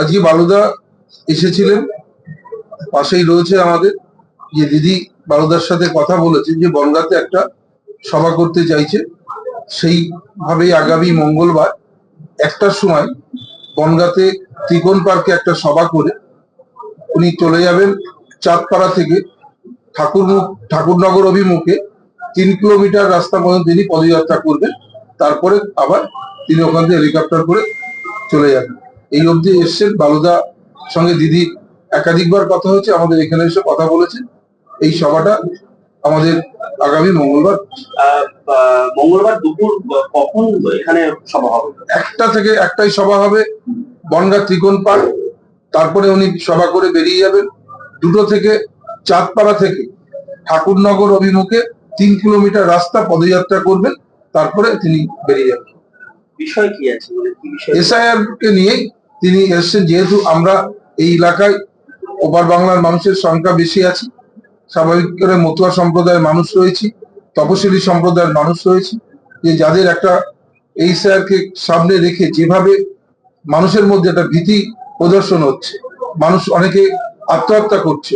আজকে বালুদা এসেছিলেন, পাশেই রয়েছে আমাদের। যে দিদি বালুদার সাথে কথা বলেছে যে বনগাঁতে একটা সভা করতে চাইছে। সেইভাবেই আগামী মঙ্গলবার একটার সময় বনগাঁতে ত্রিকোণ পার্কে একটা সভা করে উনি চলে যাবেন চাঁদপাড়া থেকে ঠাকুরমুখ ঠাকুরনগর অভিমুখে। তিন কিলোমিটার রাস্তা পর্যন্ত তিনি পদযাত্রা করবেন। তারপরে আবার তিনি ওখান থেকে হেলিকপ্টার করে চলে যাবেন এই অবধি এসছেন বালুদা সঙ্গে দিদি। একাধিকবার কথা হয়েছে আমাদের এখানে এসে কথা বলেছেন। এই সভাটা আমাদের আগামী মঙ্গলবার। মঙ্গলবার দুপুর কখন এখানে সভা হবে? একটা থেকে একটাই সভা হবে বনগা ত্রিকোণ পার্ক তারপরে উনি সভা করে বেরিয়ে যাবেন। দুটো থেকে চাঁদপাড়া থেকে ঠাকুরনগর অভিমুখে তিন কিলোমিটার রাস্তা পদযাত্রা করবেন। তারপরে তিনি বেরিয়ে যাবেন। বিষয় কি আছে? মানে কি এসআইআর কে নিয়েই তিনি যেহেতু আমরা এই এলাকায় ওপার বাংলার মানুষের সংখ্যা বেশি আছে, স্বাভাবিক করে মতুয়া সম্প্রদায়ের মানুষ রয়েছে সম্প্রদায়ের মানুষ রয়েছে, যে যাদের একটা এই স্যারকে সামনে রেখে যেভাবে মানুষের মধ্যে একটা ভীতি প্রদর্শন হচ্ছে, মানুষ অনেকে আত্মহত্যা করছে,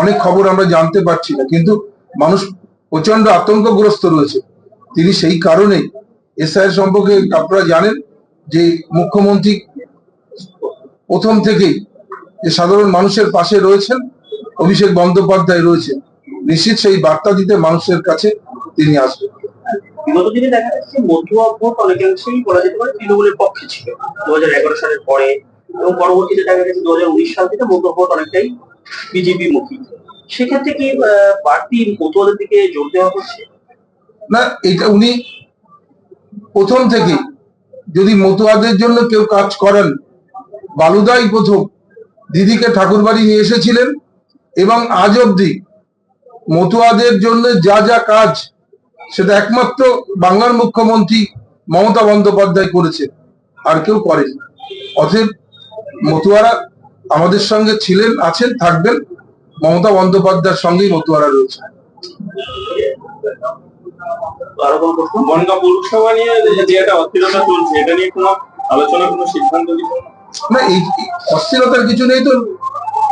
অনেক খবর আমরা জানতে পারছি না, কিন্তু মানুষ প্রচণ্ড আতঙ্কগ্রস্ত রয়েছে। তিনি সেই কারণেই এসআইয়ের সম্পর্কে আপনারা জানেন যে মুখ্যমন্ত্রী প্রথম থেকেই যে সাধারণ মানুষের পাশে রয়েছেন অভিষেক বন্দ্যোপাধ্যায় রয়েছেন। নিশ্চিত সেই বার্তা দিতে মানুষের কাছে তিনি আসবেন। বিগত দিনে দেখা যাচ্ছে মতুয়া ভোট অনেকাংশেই বলা যেতে পারে তৃণমূলের পক্ষে ছিল। দু এগারো সালের পরে এবং পরবর্তীতে দেখা গেছে দু উনিশ সাল থেকে মতুয়া ভোট অনেকটাই বিজেপি মুখী সেক্ষেত্রে কি বাড়তি মতুয়াদের দিকে জোর দেওয়া হচ্ছে? না এটা উনি প্রথম থেকে। যদি মতুয়াদের জন্য কেউ কাজ করেন, বালুদাই প্রথম। দিদিকে ঠাকুরবাড়ি নিয়ে এসেছিলেন এবং আজ অবধি মতুয়াদের জন্য যা যা কাজ সেটা একমাত্র বাংলার মুখ্যমন্ত্রী মমতা বন্দ্যোপাধ্যায় করেছেন, আর কেউ করেন। অতএব মতুয়ারা আমাদের সঙ্গে ছিলেন, আছেন, থাকবেন। মমতা বন্দ্যোপাধ্যায়ের সঙ্গেই মতুয়ারা রয়েছে আরও কোনো প্রশ্ন বনগা পৌরসভা নিয়ে যে একটা অস্থিরতা চলছে এটা নিয়ে কোনো আলোচনা কোনো সিদ্ধান্ত নিতে না এই এই অস্থিরতার কিছু নেই তো।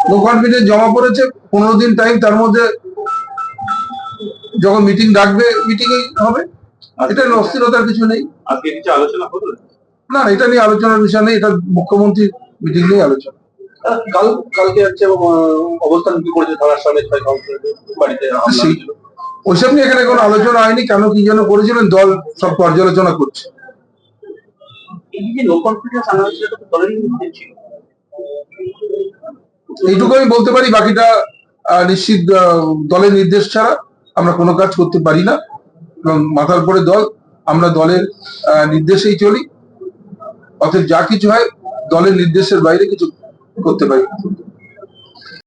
নো কনফিডেন্স জমা পড়েছে পনেরো দিন টাইম তার মধ্যে যখন মিটিং ডাকবে মিটিং হবে। এটা অস্থিরতার কিছু নেই। আজকে কিছু আলোচনা হলো? না এটা নিয়ে আলোচনার বিষয় নেই এটা মুখ্যমন্ত্রী মিটিং নিয়ে আলোচনা। কাল কালকে হচ্ছে অবস্থান কি করেছে? থানার সামনে ছয় কাউন্সিলর বাড়িতে ওইসব নিয়ে এখানে কোনো আলোচনা হয়নি কেন কি যেন করেছিলেন দল সব পর্যালোচনা করছে। এইটুকু আমি বলতে পারি বাকিটা নিশ্চিত দলের নির্দেশ ছাড়া আমরা কোনো কাজ করতে পারি না। এবং মাথার পরে দল আমরা দলের নির্দেশেই চলি। অতএব যা কিছু হয় দলের নির্দেশের বাইরে কিছু করতে পারি না।